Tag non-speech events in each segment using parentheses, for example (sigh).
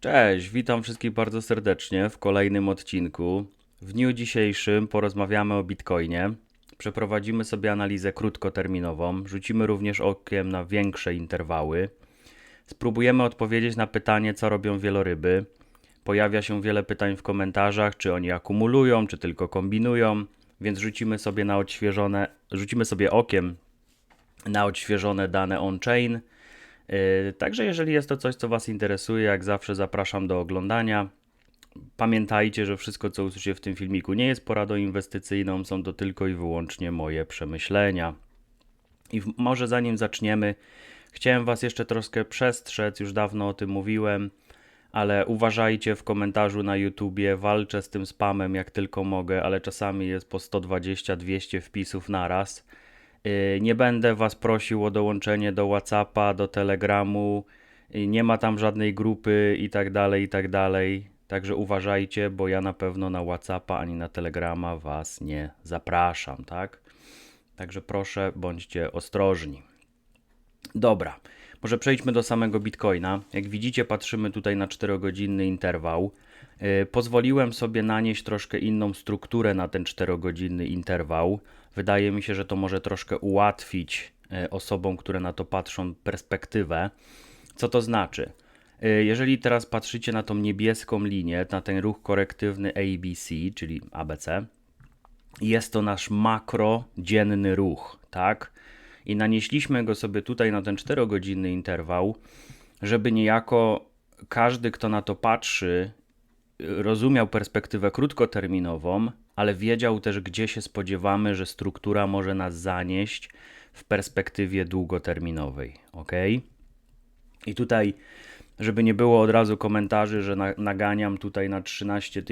Cześć, witam wszystkich bardzo serdecznie w kolejnym odcinku. W dniu dzisiejszym porozmawiamy o Bitcoinie. Przeprowadzimy sobie analizę krótkoterminową, rzucimy również okiem na większe interwały. Spróbujemy odpowiedzieć na pytanie, co robią wieloryby. Pojawia się wiele pytań w komentarzach, czy oni akumulują, czy tylko kombinują, więc rzucimy sobie na odświeżone, rzucimy sobie okiem na odświeżone dane on-chain. Yy, Także jeżeli jest to coś, co Was interesuje, jak zawsze zapraszam do oglądania. Pamiętajcie, że wszystko, co usłyszycie w tym filmiku, nie jest poradą inwestycyjną, są to tylko i wyłącznie moje przemyślenia. I może zanim zaczniemy, chciałem Was jeszcze troszkę przestrzec, już dawno o tym mówiłem, ale uważajcie w komentarzu na YouTubie, walczę z tym spamem jak tylko mogę, ale czasami jest po 120-200 wpisów naraz. Yy, Nie będę Was prosił o dołączenie do WhatsAppa, do Telegramu, yy, nie ma tam żadnej grupy i tak dalej, i tak dalej. Także uważajcie, bo ja na pewno na WhatsAppa ani na Telegrama Was nie zapraszam, tak? Także proszę, bądźcie ostrożni. Dobra, może przejdźmy do samego Bitcoina. Jak widzicie, patrzymy tutaj na 4-godzinny interwał. Yy, Pozwoliłem sobie nanieść troszkę inną strukturę na ten 4-godzinny interwał. Wydaje mi się, że to może troszkę ułatwić yy, osobom, które na to patrzą, perspektywę. Co to znaczy? Yy, Jeżeli teraz patrzycie na tą niebieską linię, na ten ruch korektywny ABC, czyli ABC, jest to nasz makrodzienny ruch, tak? I nanieśliśmy go sobie tutaj na ten 4-godzinny interwał, żeby niejako każdy, kto na to patrzy, rozumiał perspektywę krótkoterminową, ale wiedział też, gdzie się spodziewamy, że struktura może nas zanieść w perspektywie długoterminowej, ok? I tutaj, żeby nie było od razu komentarzy, że na, naganiam tutaj na 13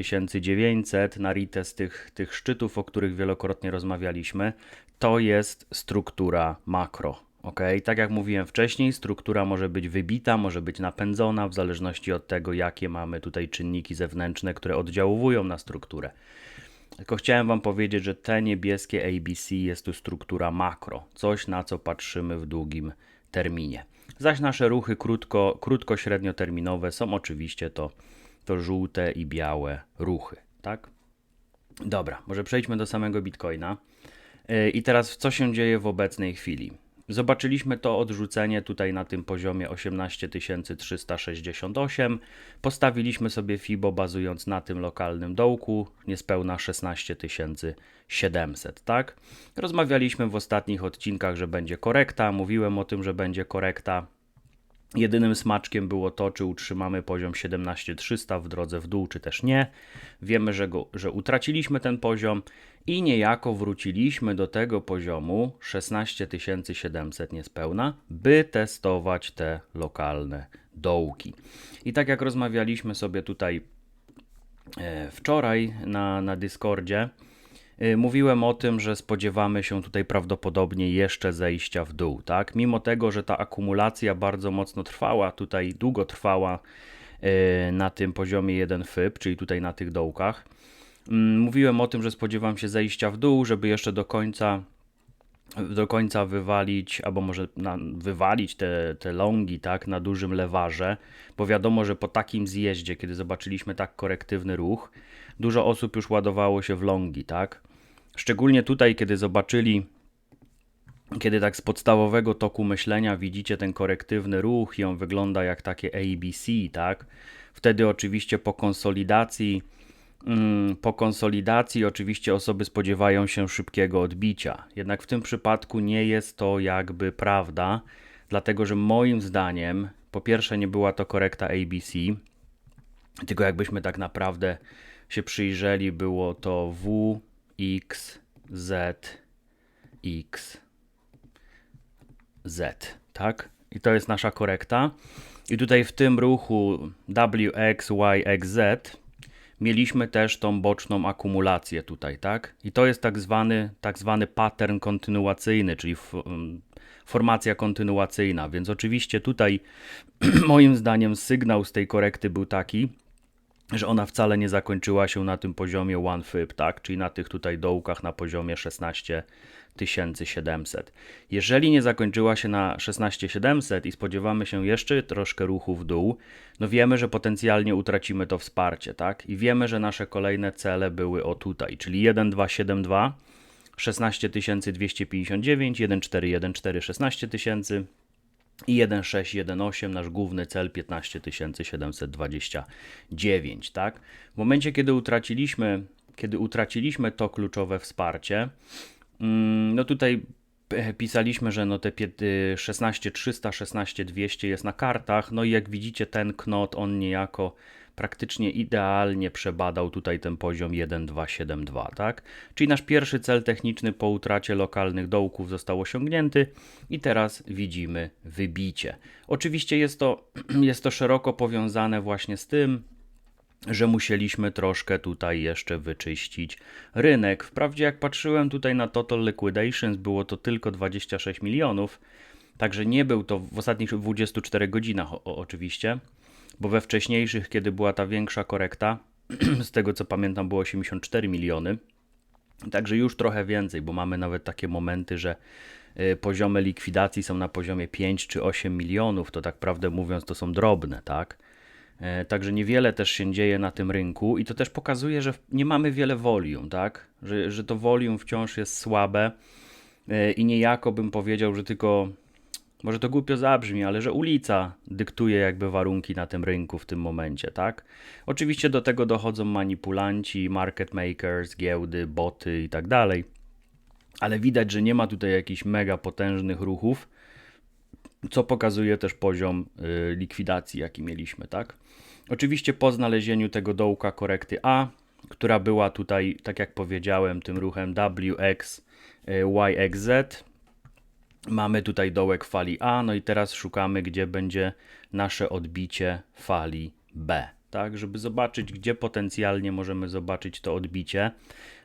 900 na retest tych, tych szczytów, o których wielokrotnie rozmawialiśmy, to jest struktura makro. Ok, tak jak mówiłem wcześniej, struktura może być wybita, może być napędzona w zależności od tego, jakie mamy tutaj czynniki zewnętrzne, które oddziałują na strukturę. Tylko chciałem Wam powiedzieć, że te niebieskie ABC jest tu struktura makro, coś na co patrzymy w długim terminie. Zaś nasze ruchy krótko, krótko-średnioterminowe są oczywiście to, to żółte i białe ruchy, tak? Dobra, może przejdźmy do samego Bitcoina. Yy, I teraz co się dzieje w obecnej chwili? Zobaczyliśmy to odrzucenie tutaj na tym poziomie 18368. Postawiliśmy sobie FIBO bazując na tym lokalnym dołku, niespełna 16700, tak? Rozmawialiśmy w ostatnich odcinkach, że będzie korekta, mówiłem o tym, że będzie korekta. Jedynym smaczkiem było to, czy utrzymamy poziom 17300 w drodze w dół, czy też nie. Wiemy, że, go, że utraciliśmy ten poziom i niejako wróciliśmy do tego poziomu 16700 niespełna, by testować te lokalne dołki. I tak jak rozmawialiśmy sobie tutaj e, wczoraj na, na Discordzie, mówiłem o tym, że spodziewamy się tutaj prawdopodobnie jeszcze zejścia w dół, tak? Mimo tego, że ta akumulacja bardzo mocno trwała, tutaj długo trwała y, na tym poziomie 1 FIB, czyli tutaj na tych dołkach. Mm, Mówiłem o tym, że spodziewam się zejścia w dół, żeby jeszcze do końca do końca wywalić, albo może na, wywalić te, te longi, tak, na dużym lewarze, bo wiadomo, że po takim zjeździe, kiedy zobaczyliśmy tak korektywny ruch, dużo osób już ładowało się w longi, tak. Szczególnie tutaj, kiedy zobaczyli, kiedy tak z podstawowego toku myślenia widzicie ten korektywny ruch i on wygląda jak takie ABC, tak, wtedy oczywiście po konsolidacji Mm, Po konsolidacji oczywiście osoby spodziewają się szybkiego odbicia. Jednak w tym przypadku nie jest to jakby prawda, dlatego że moim zdaniem po pierwsze nie była to korekta ABC, tylko jakbyśmy tak naprawdę się przyjrzeli, było to W, X, Z, X, Z, tak? I to jest nasza korekta. I tutaj w tym ruchu W, X, Y, X, Z mieliśmy też tą boczną akumulację tutaj, tak? I to jest tak zwany, tak zwany pattern kontynuacyjny, czyli mm, formacja kontynuacyjna. Więc oczywiście tutaj (clears throat) moim zdaniem sygnał z tej korekty był taki, że ona wcale nie zakończyła się na tym poziomie one fib, tak? Czyli na tych tutaj dołkach na poziomie 16 700. Jeżeli nie zakończyła się na 16700 i spodziewamy się jeszcze troszkę ruchu w dół, no wiemy, że potencjalnie utracimy to wsparcie, tak? I wiemy, że nasze kolejne cele były o tutaj, czyli 1272, 16259, 1414, 16000 i 1618 nasz główny cel 15729, tak? W momencie kiedy utraciliśmy kiedy utraciliśmy to kluczowe wsparcie, mm, no tutaj pisaliśmy, że no te 16300, 16200 jest na kartach, no i jak widzicie ten knot on niejako praktycznie idealnie przebadał tutaj ten poziom 1272, tak? Czyli nasz pierwszy cel techniczny po utracie lokalnych dołków został osiągnięty i teraz widzimy wybicie. Oczywiście jest to, (clears throat) jest to szeroko powiązane właśnie z tym, że musieliśmy troszkę tutaj jeszcze wyczyścić rynek. Wprawdzie jak patrzyłem tutaj na Total Liquidations, było to tylko 26 milionów, także nie był to w ostatnich 24 godzinach o, oczywiście, bo we wcześniejszych, kiedy była ta większa korekta, (clears throat) z tego co pamiętam było 84 miliony, także już trochę więcej, bo mamy nawet takie momenty, że y, poziomy likwidacji są na poziomie 5 czy 8 milionów, to tak prawdę mówiąc to są drobne, tak? E, także niewiele też się dzieje na tym rynku i to też pokazuje, że nie mamy wiele volume, tak? Że, że to volume wciąż jest słabe e, i niejako bym powiedział, że tylko, może to głupio zabrzmi, ale że ulica dyktuje jakby warunki na tym rynku w tym momencie, tak? Oczywiście do tego dochodzą manipulanci, market makers, giełdy, boty i tak dalej, ale widać, że nie ma tutaj jakichś mega potężnych ruchów, co pokazuje też poziom y, likwidacji, jaki mieliśmy, tak? Oczywiście po znalezieniu tego dołka korekty A, która była tutaj, tak jak powiedziałem, tym ruchem WX, YXZ, mamy tutaj dołek fali A, no i teraz szukamy, gdzie będzie nasze odbicie fali B, tak? Żeby zobaczyć, gdzie potencjalnie możemy zobaczyć to odbicie,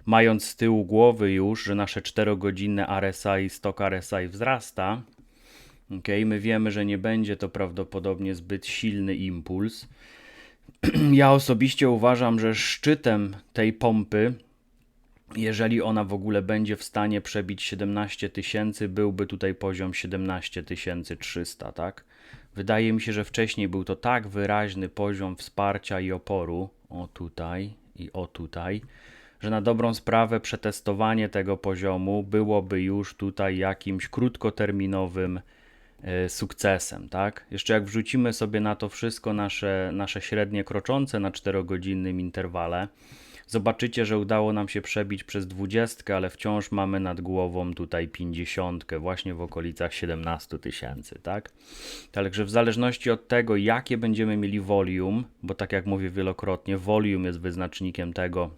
mając z tyłu głowy już, że nasze 4-godzinne RSI, stok RSI wzrasta, Ok, my wiemy, że nie będzie to prawdopodobnie zbyt silny impuls. (clears throat) Ja osobiście uważam, że szczytem tej pompy, jeżeli ona w ogóle będzie w stanie przebić 17 tysięcy, byłby tutaj poziom 17 300, tak? Wydaje mi się, że wcześniej był to tak wyraźny poziom wsparcia i oporu, o tutaj i o tutaj, że na dobrą sprawę przetestowanie tego poziomu byłoby już tutaj jakimś krótkoterminowym sukcesem, tak? Jeszcze jak wrzucimy sobie na to wszystko nasze, nasze średnie kroczące na 4-godzinnym interwale, zobaczycie, że udało nam się przebić przez 20, ale wciąż mamy nad głową tutaj 50, właśnie w okolicach 17 tysięcy, tak? Także w zależności od tego, jakie będziemy mieli volume, bo tak jak mówię wielokrotnie, volume jest wyznacznikiem tego,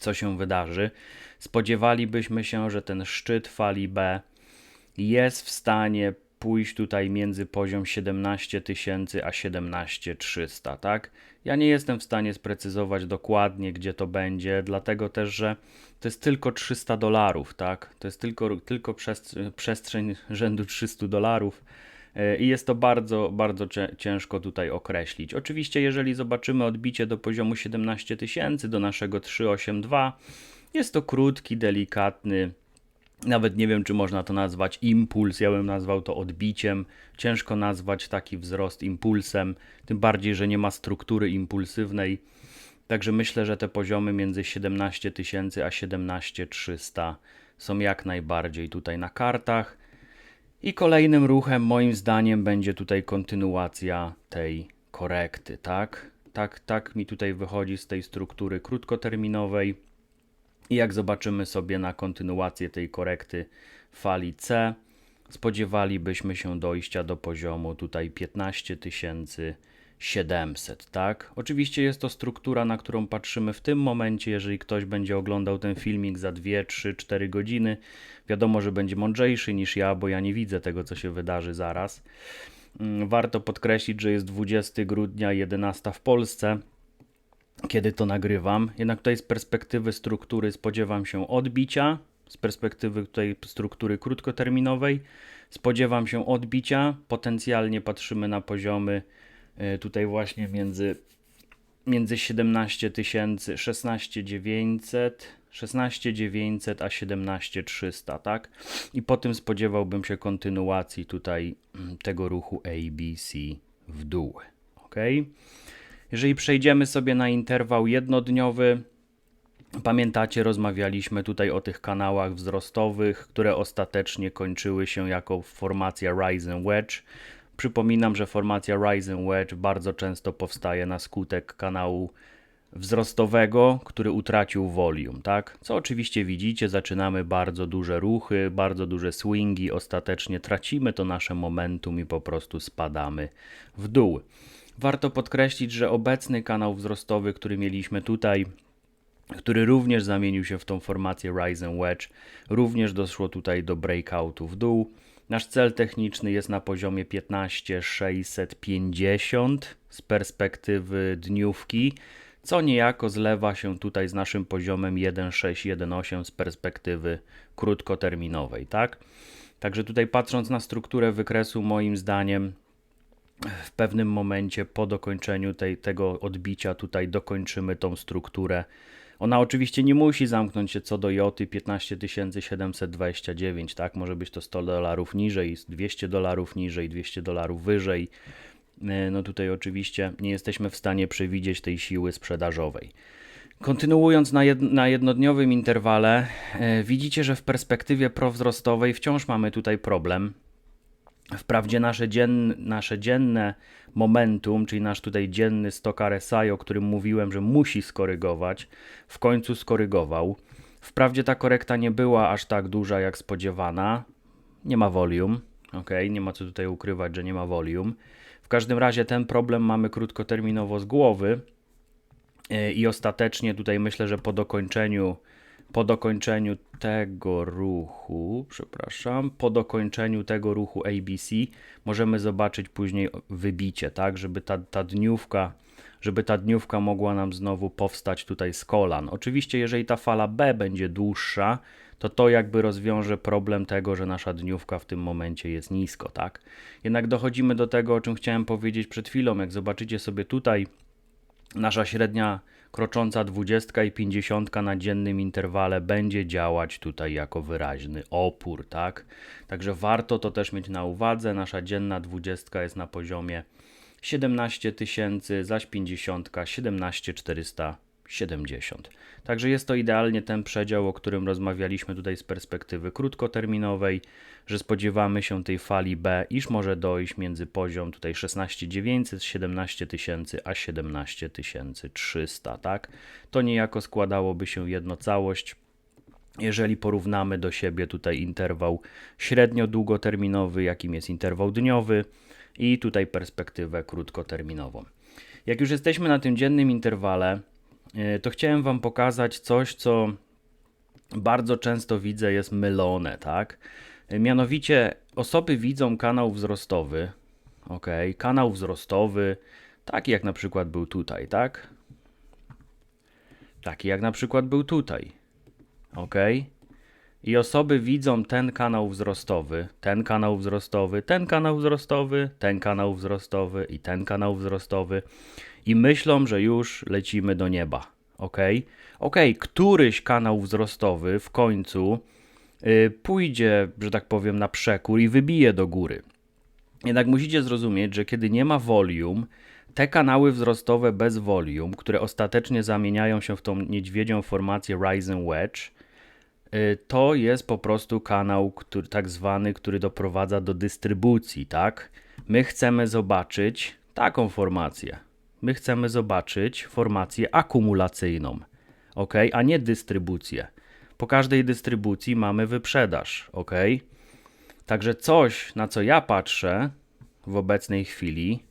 co się wydarzy, spodziewalibyśmy się, że ten szczyt fali B jest w stanie pójść tutaj między poziom 17 tysięcy a 17 300, tak? Ja nie jestem w stanie sprecyzować dokładnie, gdzie to będzie, dlatego też, że to jest tylko 300 dolarów, tak? To jest tylko, tylko przestrzeń rzędu 300 dolarów e, i jest to bardzo, bardzo ciężko tutaj określić. Oczywiście, jeżeli zobaczymy odbicie do poziomu 17 tysięcy, do naszego 382, jest to krótki, delikatny, nawet nie wiem, czy można to nazwać impuls, ja bym nazwał to odbiciem. Ciężko nazwać taki wzrost impulsem, tym bardziej, że nie ma struktury impulsywnej. Także myślę, że te poziomy między 17 tysięcy a 17 300 są jak najbardziej tutaj na kartach. I kolejnym ruchem, moim zdaniem, będzie tutaj kontynuacja tej korekty, tak? Tak, tak mi tutaj wychodzi z tej struktury krótkoterminowej. I jak zobaczymy sobie na kontynuację tej korekty fali C, spodziewalibyśmy się dojścia do poziomu tutaj 15 700, tak? Oczywiście jest to struktura, na którą patrzymy w tym momencie, jeżeli ktoś będzie oglądał ten filmik za 2, 3, 4 godziny, wiadomo, że będzie mądrzejszy niż ja, bo ja nie widzę tego, co się wydarzy zaraz. Mm, warto podkreślić, że jest 20 grudnia 11 w Polsce, kiedy to nagrywam. Jednak tutaj z perspektywy struktury spodziewam się odbicia, z perspektywy tutaj struktury krótkoterminowej spodziewam się odbicia. Potencjalnie patrzymy na poziomy e, tutaj właśnie między, między 17 tysięcy, 16 900, 16900 a 17300, tak? I po tym spodziewałbym się kontynuacji tutaj mm, tego ruchu ABC w dół, ok? Jeżeli przejdziemy sobie na interwał jednodniowy, Pamiętacie, rozmawialiśmy tutaj o tych kanałach wzrostowych, które ostatecznie kończyły się jako formacja Rise Wedge. Przypominam, że formacja Rise Wedge bardzo często powstaje na skutek kanału wzrostowego, który utracił volume, tak? Co oczywiście widzicie, zaczynamy bardzo duże ruchy, bardzo duże swingi, ostatecznie tracimy to nasze momentum i po prostu spadamy w dół. Warto podkreślić, że obecny kanał wzrostowy, który mieliśmy tutaj, który również zamienił się w tą formację Rise and Wedge, również doszło tutaj do breakoutu w dół. Nasz cel techniczny jest na poziomie 15650 z perspektywy dniówki, co niejako zlewa się tutaj z naszym poziomem 1618 z perspektywy krótkoterminowej, tak? Także tutaj patrząc na strukturę wykresu, moim zdaniem w pewnym momencie po dokończeniu tej, tego odbicia tutaj dokończymy tą strukturę ona oczywiście nie musi zamknąć się co do joty 15729, tak? Może być to 100 dolarów niżej, 200 dolarów niżej, 200 dolarów wyżej. E, no tutaj oczywiście nie jesteśmy w stanie przewidzieć tej siły sprzedażowej. Kontynuując na, jed na jednodniowym interwale, e, widzicie, że w perspektywie prowzrostowej wciąż mamy tutaj problem Wprawdzie nasze, dzien, nasze dzienne momentum, czyli nasz tutaj dzienny stok RSI, o którym mówiłem, że musi skorygować, w końcu skorygował. Wprawdzie ta korekta nie była aż tak duża jak spodziewana. Nie ma volume, ok, nie ma co tutaj ukrywać, że nie ma volume. W każdym razie ten problem mamy krótkoterminowo z głowy e, i ostatecznie tutaj myślę, że po dokończeniu po dokończeniu tego ruchu, przepraszam, po dokończeniu tego ruchu ABC możemy zobaczyć później wybicie, tak, żeby ta, ta dniówka, żeby ta dniówka mogła nam znowu powstać tutaj z kolan. Oczywiście, jeżeli ta fala B będzie dłuższa, to to jakby rozwiąże problem tego, że nasza dniówka w tym momencie jest nisko, tak? Jednak dochodzimy do tego, o czym chciałem powiedzieć przed chwilą. Jak zobaczycie sobie tutaj, nasza średnia krocząca 20 i 50 na dziennym interwale będzie działać tutaj jako wyraźny opór, tak? Także warto to też mieć na uwadze. Nasza dzienna 20 jest na poziomie 17 tysięcy, zaś 50 17 470. Także jest to idealnie ten przedział, o którym rozmawialiśmy tutaj z perspektywy krótkoterminowej, że spodziewamy się tej fali B, iż może dojść między poziom tutaj 16900, 17000 a 17300, tak? To niejako składałoby się jedno całość. Jeżeli porównamy do siebie tutaj interwał średnio długoterminowy, jakim jest interwał dniowy i tutaj perspektywę krótkoterminową. Jak już jesteśmy na tym dziennym interwale, to chciałem Wam pokazać coś, co bardzo często widzę jest mylone, tak? Mianowicie osoby widzą kanał wzrostowy, ok, kanał wzrostowy, taki jak na przykład był tutaj, tak? Taki jak na przykład był tutaj, ok? I osoby widzą ten kanał wzrostowy, ten kanał wzrostowy, ten kanał wzrostowy, ten kanał wzrostowy i ten kanał wzrostowy i myślą, że już lecimy do nieba, ok? Ok, któryś kanał wzrostowy w końcu Y, pójdzie, że tak powiem, na przekór i wybije do góry. Jednak musicie zrozumieć, że kiedy nie ma volume, te kanały wzrostowe bez volume, które ostatecznie zamieniają się w tą niedźwiedzią formację Rise Wedge, y, to jest po prostu kanał który, tak zwany, który doprowadza do dystrybucji, tak? My chcemy zobaczyć taką formację. My chcemy zobaczyć formację akumulacyjną, ok? A nie dystrybucję. Po każdej dystrybucji mamy wyprzedaż, ok? Także coś, na co ja patrzę w obecnej chwili,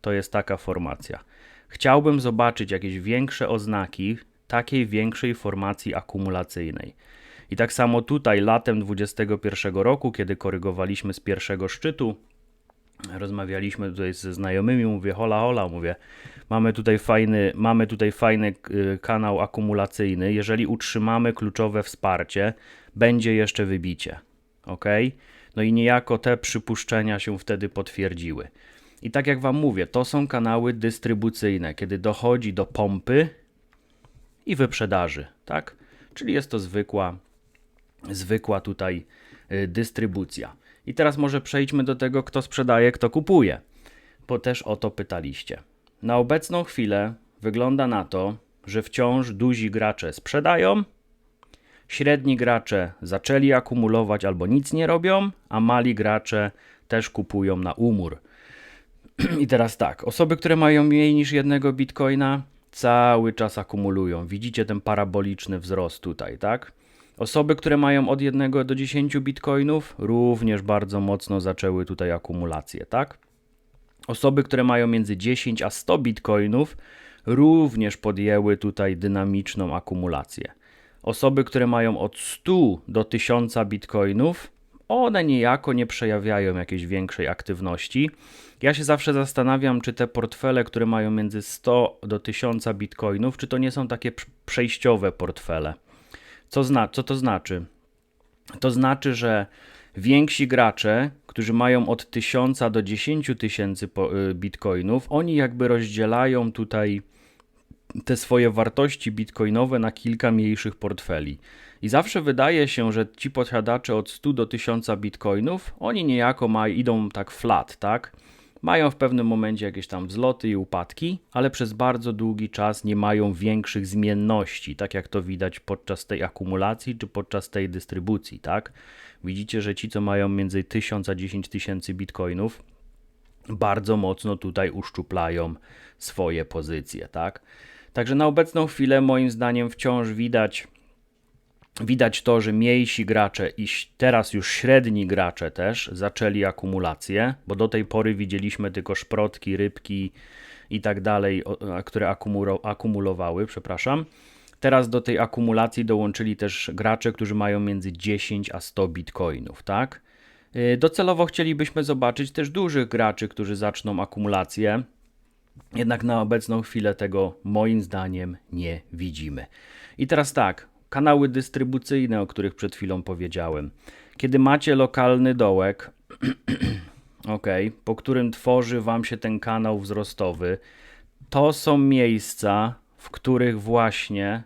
to jest taka formacja. Chciałbym zobaczyć jakieś większe oznaki takiej większej formacji akumulacyjnej. I tak samo tutaj latem 2021 roku, kiedy korygowaliśmy z pierwszego szczytu, rozmawialiśmy tutaj ze znajomymi, mówię hola hola, mówię mamy tutaj fajny, mamy tutaj fajny y, kanał akumulacyjny, jeżeli utrzymamy kluczowe wsparcie, będzie jeszcze wybicie, ok? No i niejako te przypuszczenia się wtedy potwierdziły. I tak jak Wam mówię, to są kanały dystrybucyjne, kiedy dochodzi do pompy i wyprzedaży, tak? czyli jest to zwykła, zwykła tutaj y, dystrybucja. I teraz może przejdźmy do tego, kto sprzedaje, kto kupuje, bo też o to pytaliście. Na obecną chwilę wygląda na to, że wciąż duzi gracze sprzedają, średni gracze zaczęli akumulować albo nic nie robią, a mali gracze też kupują na umór. (clears throat) I teraz tak, osoby, które mają mniej niż jednego bitcoina, cały czas akumulują. Widzicie ten paraboliczny wzrost tutaj, tak? Osoby, które mają od 1 do 10 bitcoinów, również bardzo mocno zaczęły tutaj akumulację, tak? Osoby, które mają między 10 a 100 bitcoinów, również podjęły tutaj dynamiczną akumulację. Osoby, które mają od 100 do 1000 bitcoinów, one niejako nie przejawiają jakiejś większej aktywności. Ja się zawsze zastanawiam, czy te portfele, które mają między 100 do 1000 bitcoinów, czy to nie są takie przejściowe portfele. Co, zna, co to znaczy? To znaczy, że więksi gracze, którzy mają od 1000 do 10 tysięcy y, bitcoinów, oni jakby rozdzielają tutaj te swoje wartości bitcoinowe na kilka mniejszych portfeli. I zawsze wydaje się, że ci posiadacze od 100 do 1000 bitcoinów, oni niejako ma, idą tak flat, tak? Mają w pewnym momencie jakieś tam wzloty i upadki, ale przez bardzo długi czas nie mają większych zmienności, tak jak to widać podczas tej akumulacji czy podczas tej dystrybucji, tak? Widzicie, że ci, co mają między 1000 a 10 tysięcy bitcoinów, bardzo mocno tutaj uszczuplają swoje pozycje, tak? Także na obecną chwilę moim zdaniem wciąż widać widać to, że mniejsi gracze i teraz już średni gracze też zaczęli akumulację, bo do tej pory widzieliśmy tylko szprotki, rybki i tak dalej, które akumulowały, przepraszam. Teraz do tej akumulacji dołączyli też gracze, którzy mają między 10 a 100 bitcoinów, tak? Y, docelowo chcielibyśmy zobaczyć też dużych graczy, którzy zaczną akumulację. Jednak na obecną chwilę tego moim zdaniem nie widzimy. I teraz tak, kanały dystrybucyjne, o których przed chwilą powiedziałem. Kiedy macie lokalny dołek, (clears throat) ok, po którym tworzy wam się ten kanał wzrostowy, to są miejsca, w których właśnie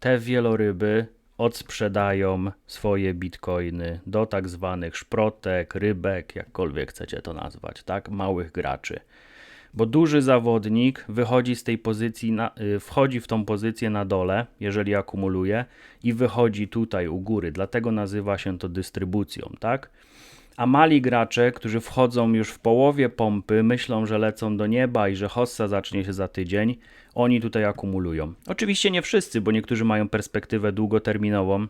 te wieloryby odsprzedają swoje bitcoiny do tak zwanych szprotek, rybek, jakkolwiek chcecie to nazwać, tak, małych graczy bo duży zawodnik wychodzi z tej pozycji, na, y, wchodzi w tą pozycję na dole, jeżeli akumuluje, i wychodzi tutaj u góry. Dlatego nazywa się to dystrybucją, tak? A mali gracze, którzy wchodzą już w połowie pompy, myślą, że lecą do nieba i że hossa zacznie się za tydzień, oni tutaj akumulują. Oczywiście nie wszyscy, bo niektórzy mają perspektywę długoterminową,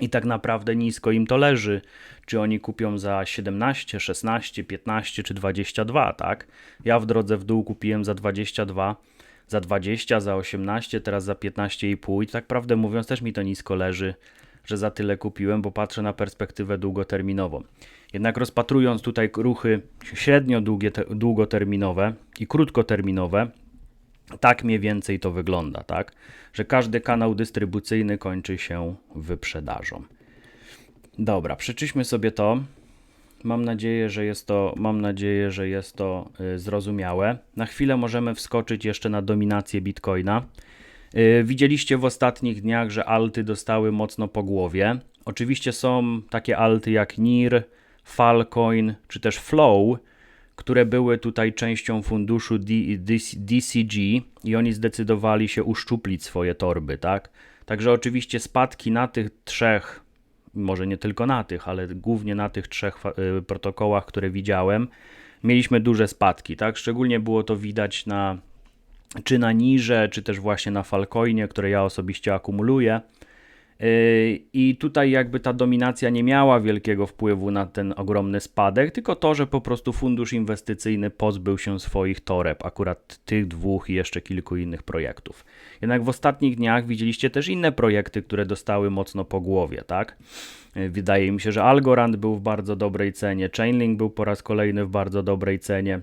i tak naprawdę nisko im to leży. Czy oni kupią za 17, 16, 15 czy 22, tak? Ja w drodze w dół kupiłem za 22, za 20, za 18, teraz za 15,5 i tak prawdę mówiąc też mi to nisko leży, że za tyle kupiłem, bo patrzę na perspektywę długoterminową. Jednak rozpatrując tutaj ruchy średnio długie, długoterminowe i krótkoterminowe, tak mniej więcej to wygląda, tak? Że każdy kanał dystrybucyjny kończy się wyprzedażą. Dobra, przeczyśmy sobie to. Mam nadzieję, że jest to, mam nadzieję, że jest to y, zrozumiałe. Na chwilę możemy wskoczyć jeszcze na dominację Bitcoina. Y, widzieliście w ostatnich dniach, że alty dostały mocno po głowie. Oczywiście są takie alty jak NIR, Falcoin czy też Flow, które były tutaj częścią funduszu DCG i oni zdecydowali się uszczuplić swoje torby, tak? Także oczywiście spadki na tych trzech, może nie tylko na tych, ale głównie na tych trzech y, protokołach, które widziałem, mieliśmy duże spadki, tak? Szczególnie było to widać na czy na Nirze, czy też właśnie na Falcoinie, które ja osobiście akumuluję. I tutaj jakby ta dominacja nie miała wielkiego wpływu na ten ogromny spadek, tylko to, że po prostu fundusz inwestycyjny pozbył się swoich toreb, akurat tych dwóch i jeszcze kilku innych projektów. Jednak w ostatnich dniach widzieliście też inne projekty, które dostały mocno po głowie, tak? Wydaje mi się, że Algorand był w bardzo dobrej cenie, Chainlink był po raz kolejny w bardzo dobrej cenie.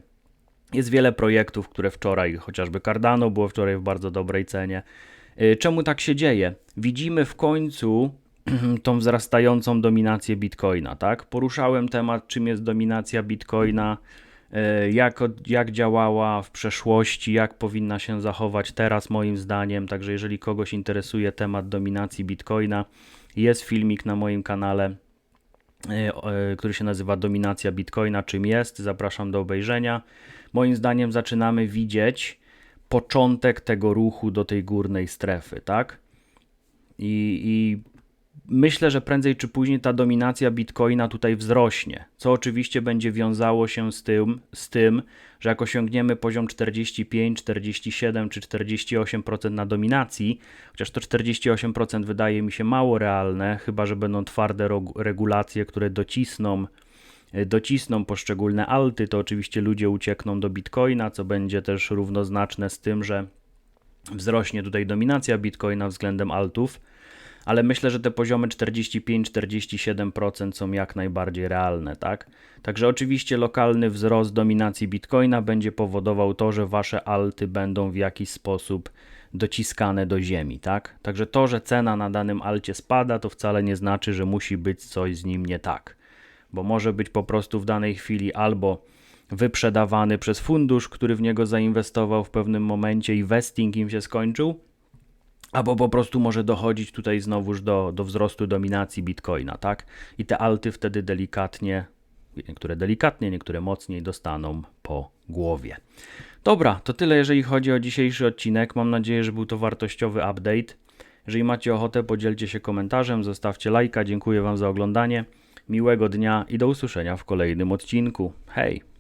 Jest wiele projektów, które wczoraj, chociażby Cardano było wczoraj w bardzo dobrej cenie. Y, czemu tak się dzieje? Widzimy w końcu (clears throat) tą wzrastającą dominację Bitcoina, tak? Poruszałem temat, czym jest dominacja Bitcoina e, jak, jak działała w przeszłości, jak powinna się zachować teraz, moim zdaniem. Także, jeżeli kogoś interesuje temat dominacji Bitcoina, jest filmik na moim kanale, e, który się nazywa Dominacja Bitcoina. Czym jest? Zapraszam do obejrzenia. Moim zdaniem, zaczynamy widzieć początek tego ruchu do tej górnej strefy, tak? I, I myślę, że prędzej czy później ta dominacja bitcoina tutaj wzrośnie, co oczywiście będzie wiązało się z tym, z tym, że jak osiągniemy poziom 45, 47 czy 48% na dominacji, chociaż to 48% wydaje mi się mało realne, chyba że będą twarde regulacje, które docisną docisną poszczególne alty, to oczywiście ludzie uciekną do bitcoina, co będzie też równoznaczne z tym, że wzrośnie tutaj dominacja bitcoina względem altów, ale myślę, że te poziomy 45-47% są jak najbardziej realne, tak? Także oczywiście lokalny wzrost dominacji bitcoina będzie powodował to, że wasze alty będą w jakiś sposób dociskane do ziemi, tak? Także to, że cena na danym alcie spada, to wcale nie znaczy, że musi być coś z nim nie tak. Bo może być po prostu w danej chwili albo wyprzedawany przez fundusz, który w niego zainwestował w pewnym momencie i vesting im się skończył, albo po prostu może dochodzić tutaj znowuż do, do wzrostu dominacji bitcoina, tak? I te alty wtedy delikatnie, niektóre delikatnie, niektóre mocniej dostaną po głowie. Dobra, to tyle jeżeli chodzi o dzisiejszy odcinek. Mam nadzieję, że był to wartościowy update. Jeżeli macie ochotę, podzielcie się komentarzem, zostawcie lajka. Dziękuję Wam za oglądanie. Miłego dnia i do usłyszenia w kolejnym odcinku. Hej!